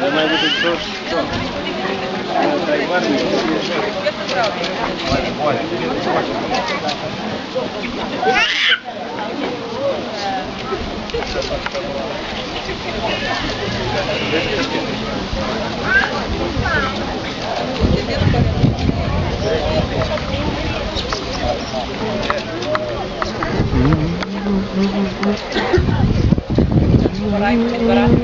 Це має бути що? що? Е, не бачиш?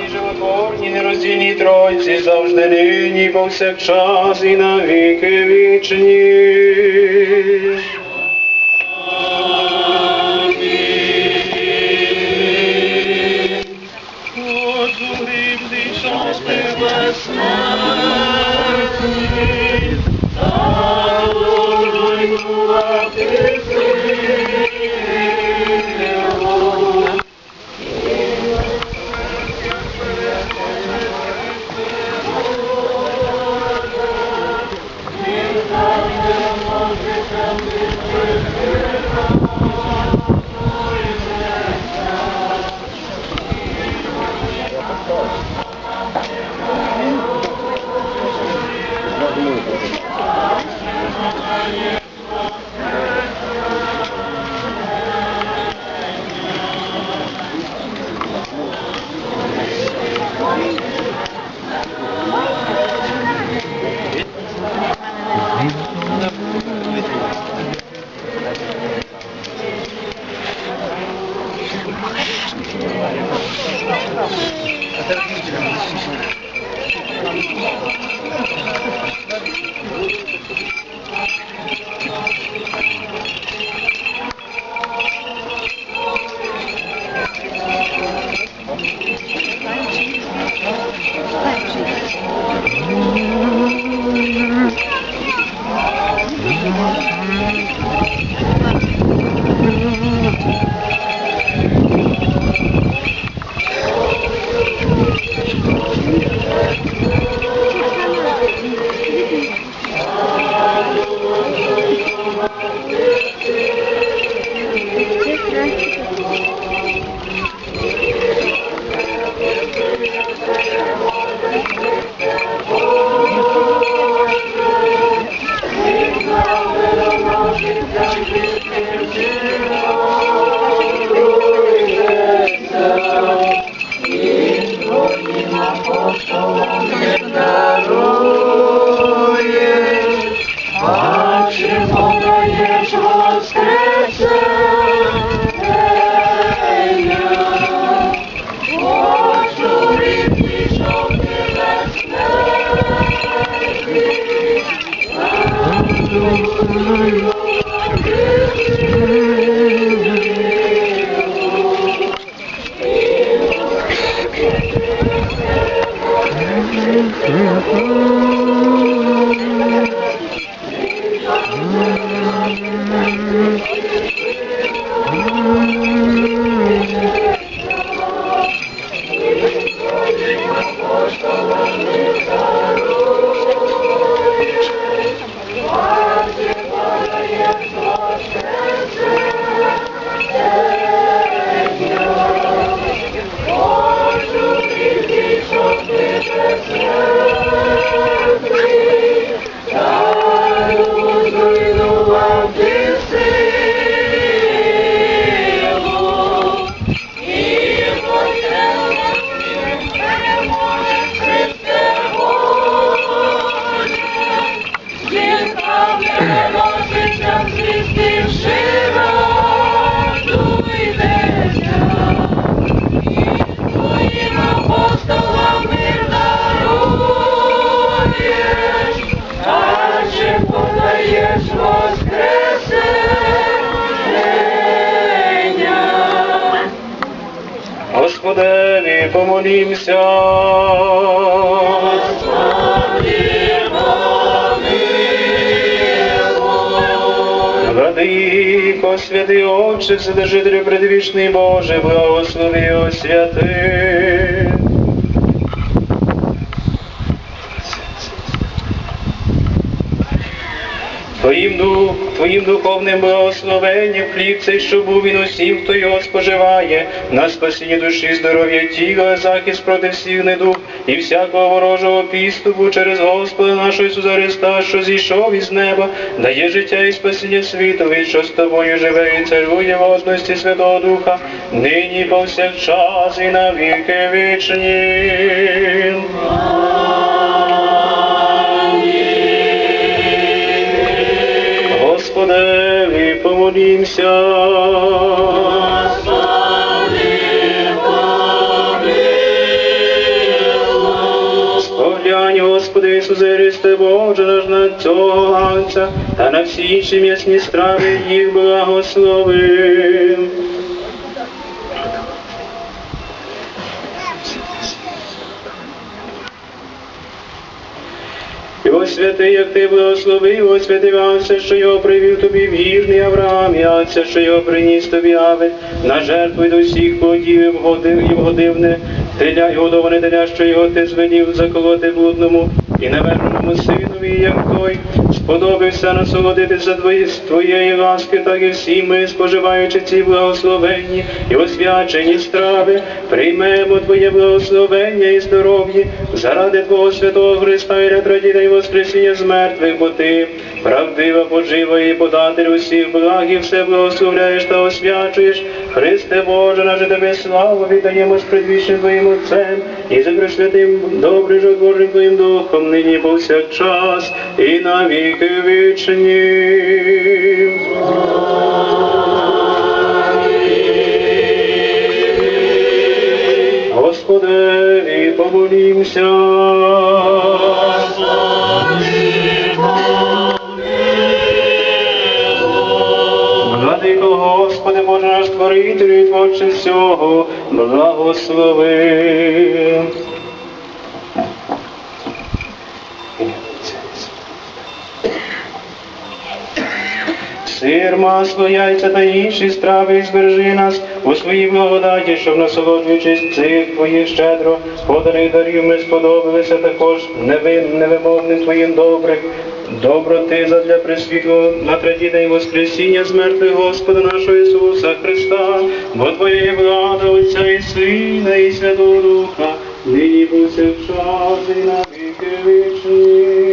Ні животворні, нероздільній Тройці, завжди нині, повсякчас і навіки вічні. Господеві помолімся. Владико, святий Отче, Вседержителю предвічний Боже, благослови освяти. Твоїм, дух, твоїм духовним благословенням хліб цей, що був він усім, хто його споживає, на спасіння душі, здоров'я тіла, захист проти всіх недуг і всякого ворожого підступу через Господа нашого Ісуса Христа, що зійшов із неба, дає життя і спасіння світові, що з тобою живе і царює в одності Святого Духа, нині повсякчас і на віки вічні. Господи, помилуй. Споглянь, Господи Ісусе Христе, Боже наш на цього ганця, та на всі інші м'ясні страви їх благослови. І освяти, як ти благословив, освятив все, що його привів тобі вірний Авраам, і все, що його приніс тобі Авель, на жертву від усіх плодів і вгодив, і вгодивне, теля, і годоване теля, що його ти звелів заколоти блудному, і неверному синові, як той, сподобався насолодитися з твоєї ласки, так і всі ми, споживаючи ці благословенні і освячені страви, приймемо Твоє благословення і здоров'я заради Твого святого Христа і радіда і воскресіння з мертвих, бо Ти, правдива, пожива і податель усіх благ, і все благословляєш та освячуєш. Христе Боже, наше Тебе славу віддаємо з предвічним Твоїм Отцем і за пресвятим добрим же Божим Твоїм Духом, нині повсякчас і на віки вічні. Господи, помолімся. Владико, Господи, Боже наш Творителю і Творче всього, благослови. Сир, масло, яйця та інші страви, і збережи нас у своїй благодаті, щоб насолоджуючись цих твоїх щедро поданих дарів, ми сподобалися також невин, невимовним твоїм добрих. Доброти задля присвітлого на третій день Воскресіння мертвих Господа нашого Ісуса Христа, бо Твоє є влада Отця і Сина, і Святого Духа, нині повсякчас і на віки вічні.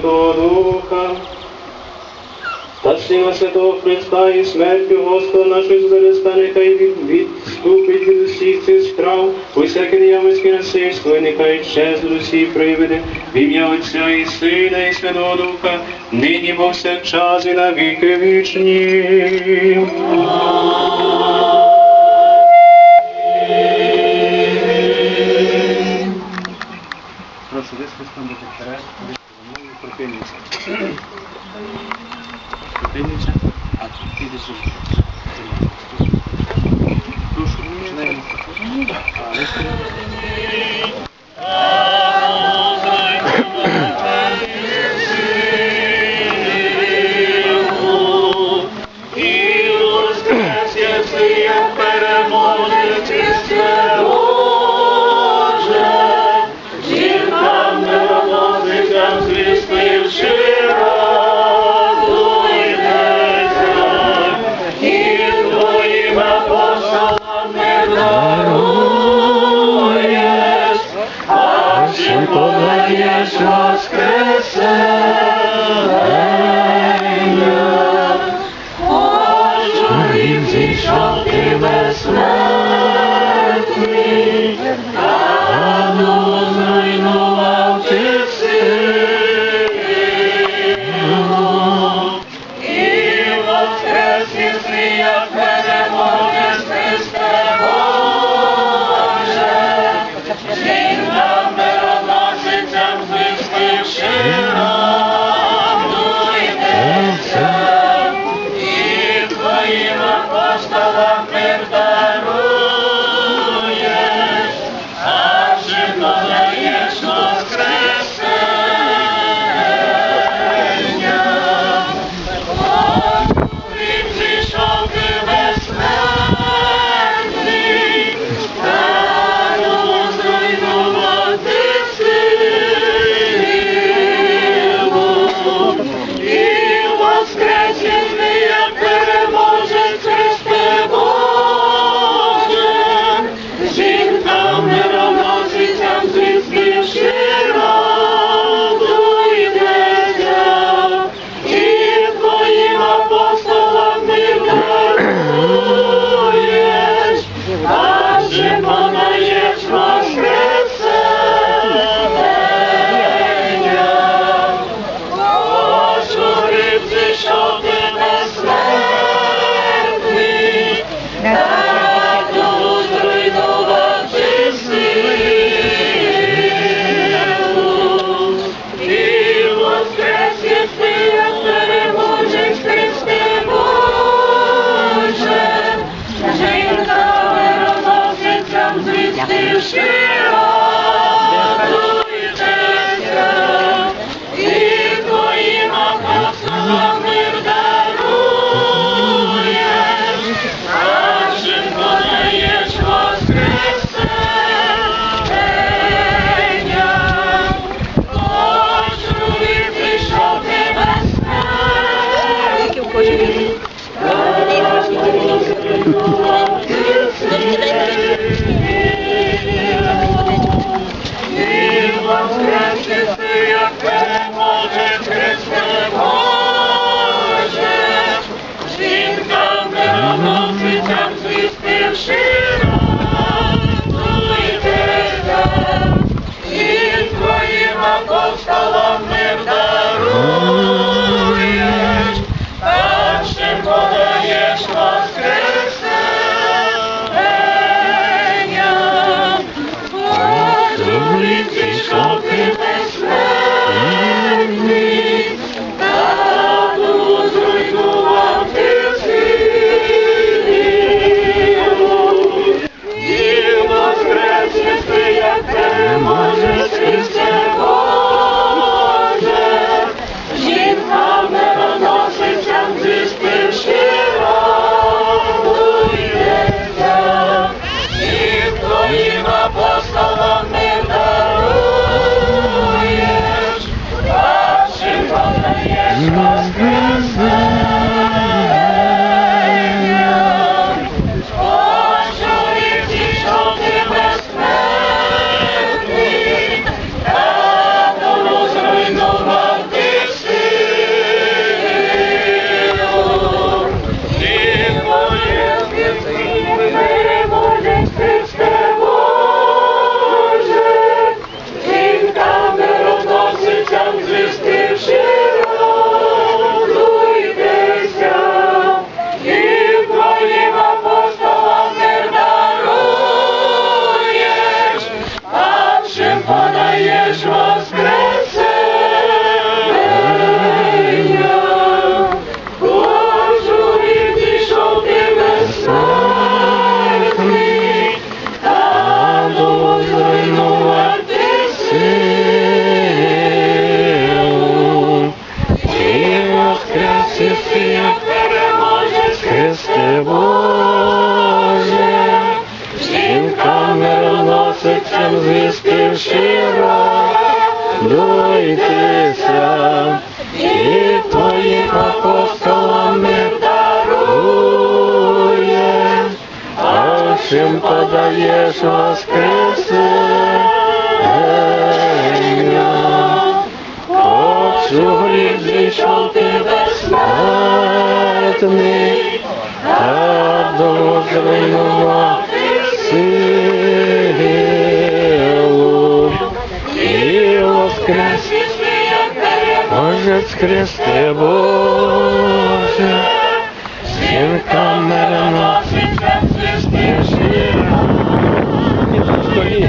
Святого Духа, та сила Святого Христа і смертю Господа Ісуса Христа, нехай від, відступить від усіх цих страв, усяке диявольське насильство, і нехай щезнуть усі привиди, в ім'я Отця і Сина, і Святого Духа, нині повсякчас і на віки вічні. Прошу бути вперед, за мною припинюйся. Припинюйся, а піди сюди. Прошу, починаємо. А, висвісно. сны Обдолженного силу И воскрес Божец Христе Боже Синка мэрна Спеши Апостоли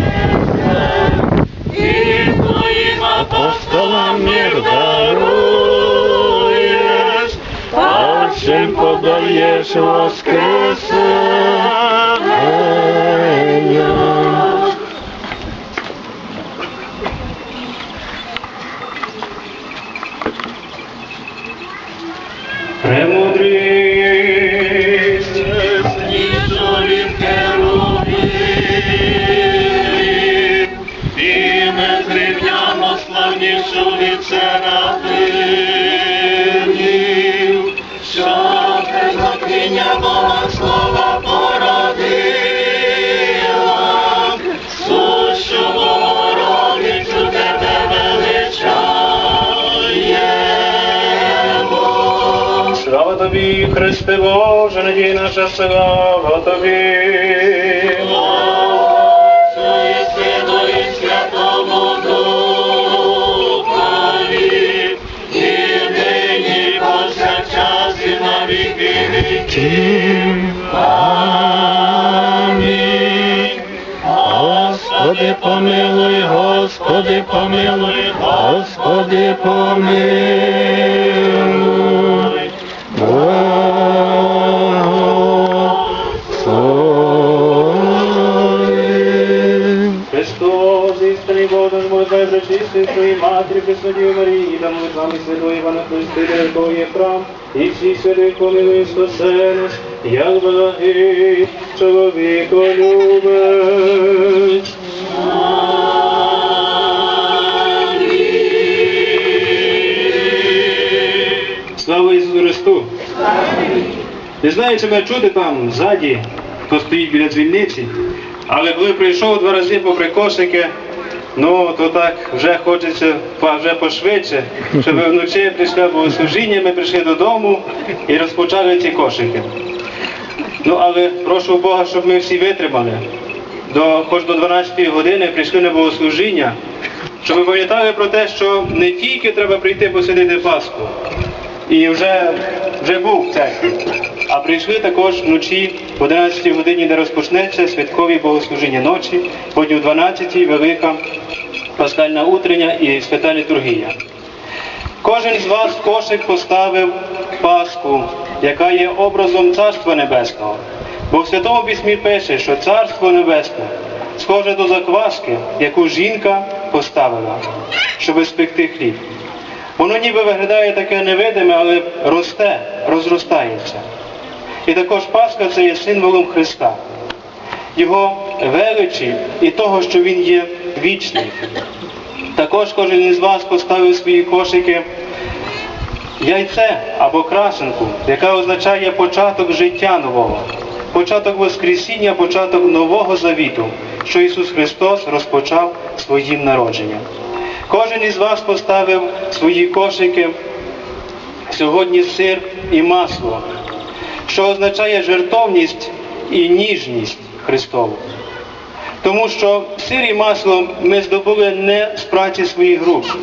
И твоим апостолам мир дорог а всім подаєш Христе Боже, надій наша слава тобі. І і Святому і нині повсякчас і на віки віків. Амінь. Господи, помилуй, Господи, помилуй, Господи, помилуй. Твоїй Матері, Пресвятій Марії, да молитвами Святого Івана Хрестителя, якого є храм, і всіх святих помилуй, спасе нас, як благий чоловіколюбець. Слава Ісусу Христу! Не знаю, чи мене чути там ззаді, хто стоїть біля дзвільниці, але коли прийшов два рази попри кошики, ну то так вже хочеться вже пошвидше, щоб вночі прийшли богослужіння, ми прийшли додому і розпочали ці кошики. Ну але прошу Бога, щоб ми всі витримали. До, хоч до 12 години прийшли на богослужіння, щоб ми пам'ятали про те, що не тільки треба прийти посидити Пасху, і вже, вже був церкві. А прийшли також вночі в 11 годині, де розпочнеться святкові богослужіння ночі, потім в 12-й велика пасхальна утрення і свята літургія. Кожен з вас в кошик поставив Пасху, яка є образом Царства Небесного. Бо в Святому Письмі пише, що Царство Небесне схоже до закваски, яку жінка поставила, щоб спекти хліб. Воно ніби виглядає таке невидиме, але росте, розростається. І також Пасха це є символом Христа, Його величі і того, що Він є вічний. Також кожен із вас поставив свої кошики яйце або крашенку, яка означає початок життя нового, початок Воскресіння, початок нового завіту, що Ісус Христос розпочав своїм народженням. Кожен із вас поставив свої кошики сьогодні сир і масло, що означає жертовність і ніжність Христову. Тому що сир і масло ми здобули не з праці своїх рук,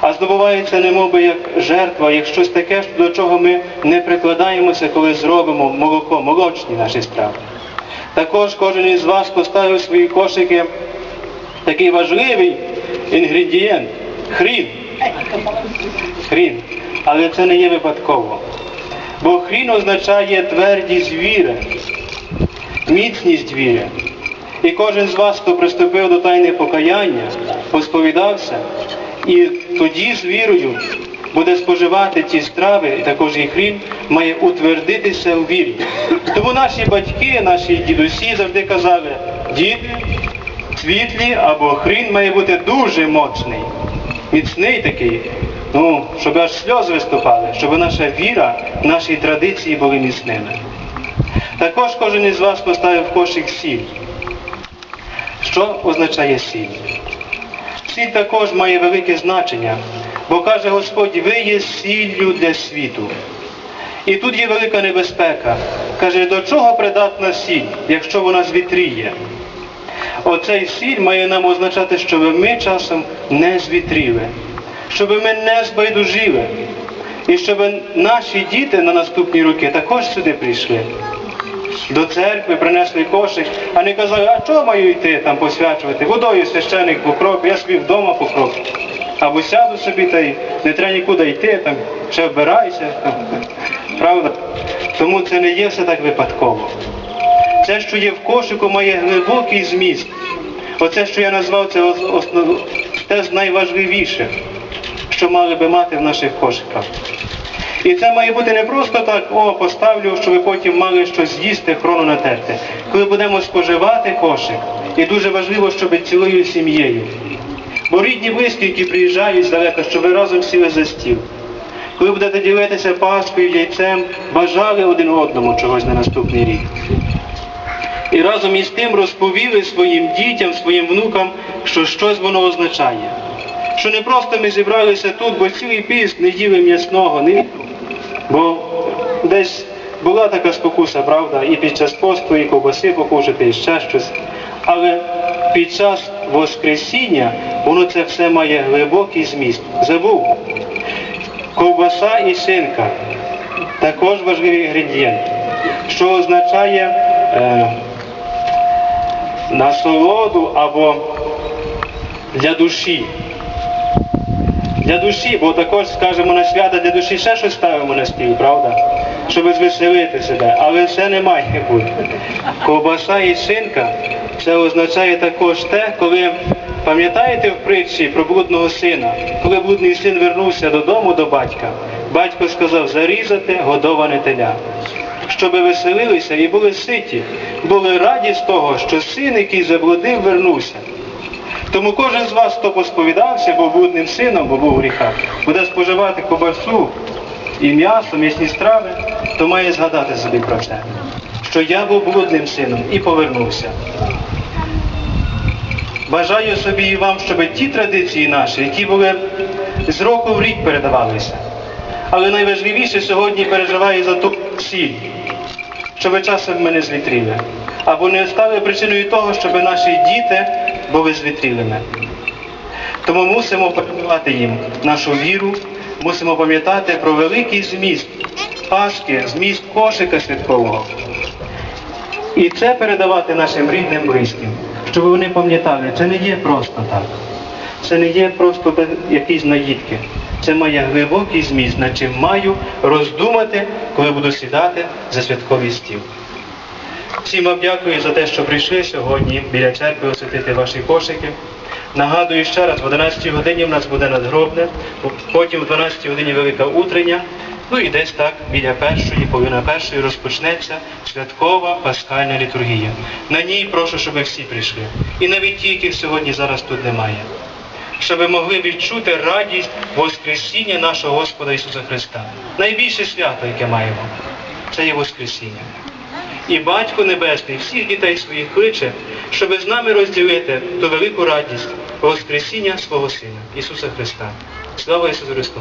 а здобувається немовби як жертва, як щось таке, до чого ми не прикладаємося, коли зробимо молоко, молочні наші справи. Також кожен із вас поставив свої кошики такий важливий інгредієнт хрін. Хрін. Але це не є випадково. Бо хрін означає твердість віри, міцність віри. І кожен з вас, хто приступив до тайни покаяння, посповідався, і тоді з вірою буде споживати ті страви, і також і хрін, має утвердитися у вірі. Тому наші батьки, наші дідусі завжди казали, діти, світлі або хрін має бути дуже моцний, міцний такий, ну, щоб аж сльози виступали, щоб наша віра, наші традиції були міцними. Також кожен із вас поставив кошик сіль. Що означає сіль? Сіль також має велике значення, бо каже Господь, ви є сіллю для світу. І тут є велика небезпека. Каже, до чого придатна сіль, якщо вона звітріє? Оцей сіль має нам означати, щоб ми часом не звітріли, щоб ми не збайдужили, і щоб наші діти на наступні роки також сюди прийшли. До церкви принесли кошик, а не казали, а чого маю йти там посвячувати? Водою священик покроп, я собі вдома покроп. Або сяду собі та й не треба нікуди йти, там, ще вбирайся. Правда? Тому це не є все так випадково. Це, що є в кошику, має глибокий зміст. Оце, що я назвав, це основ... те найважливіше, що мали би мати в наших кошиках. І це має бути не просто так, о, поставлю, щоб ви потім мали щось з'їсти, хрону натерти. Коли будемо споживати кошик, і дуже важливо, щоб цілою сім'єю. Бо рідні близькі, які приїжджають здалека, щоб ви разом сіли за стіл. Коли будете ділитися паскою, яйцем, бажали один одному чогось на наступний рік. І разом із тим розповіли своїм дітям, своїм внукам, що щось воно означає. Що не просто ми зібралися тут, бо цілий піст не їли м'ясного, не бо десь була така спокуса, правда, і під час посту, і ковбаси покушати, і ще щось. Але під час Воскресіння воно це все має глибокий зміст. Забув. Ковбаса і шинка також важливий інгредієнт, що означає е, насолоду або для душі. Для душі, бо також скажемо на свята для душі ще щось ставимо на стіл, правда? Щоб звеселити себе. Але це не має бути. Ковбаса і шинка це означає також те, коли пам'ятаєте в притчі про блудного сина, коли блудний син вернувся додому до батька, батько сказав зарізати годоване теля. Щоби веселилися і були ситі, були раді з того, що син, який заблудив, вернувся. Тому кожен з вас, хто посповідався, був блудним сином, бо був в гріхах, буде споживати кобасу і м'ясо, м'ясні страви, то має згадати собі про це, що я був блудним сином і повернувся. Бажаю собі і вам, щоб ті традиції наші, які були з року в рік передавалися. Але найважливіше сьогодні переживаю за ту сіль, щоб часом мене звітріли. Або не стали причиною того, щоб наші діти були звітрілими. Тому мусимо передавати їм нашу віру, мусимо пам'ятати про великий зміст Пасхи, зміст кошика святкового. І це передавати нашим рідним близьким, щоб вони пам'ятали, це не є просто так. Це не є просто якісь наїдки. Це має глибокий зміст, над чим маю роздумати, коли буду сідати за святковий стіл. Всім вам дякую за те, що прийшли сьогодні біля церкви освятити ваші кошики. Нагадую ще раз, в 11 годині в нас буде надгробне, потім в 12 годині велика утрення. Ну і десь так біля першої, половина першої розпочнеться святкова пасхальна літургія. На ній прошу, щоб ви всі прийшли. І навіть ті, яких сьогодні зараз тут немає. Щоб могли відчути радість Воскресіння нашого Господа Ісуса Христа. Найбільше свято, яке маємо, це є Воскресіння. І Батько Небесний всіх дітей своїх кличе, щоб з нами розділити ту велику радість Воскресіння свого Сина, Ісуса Христа. Слава Ісусу Христу!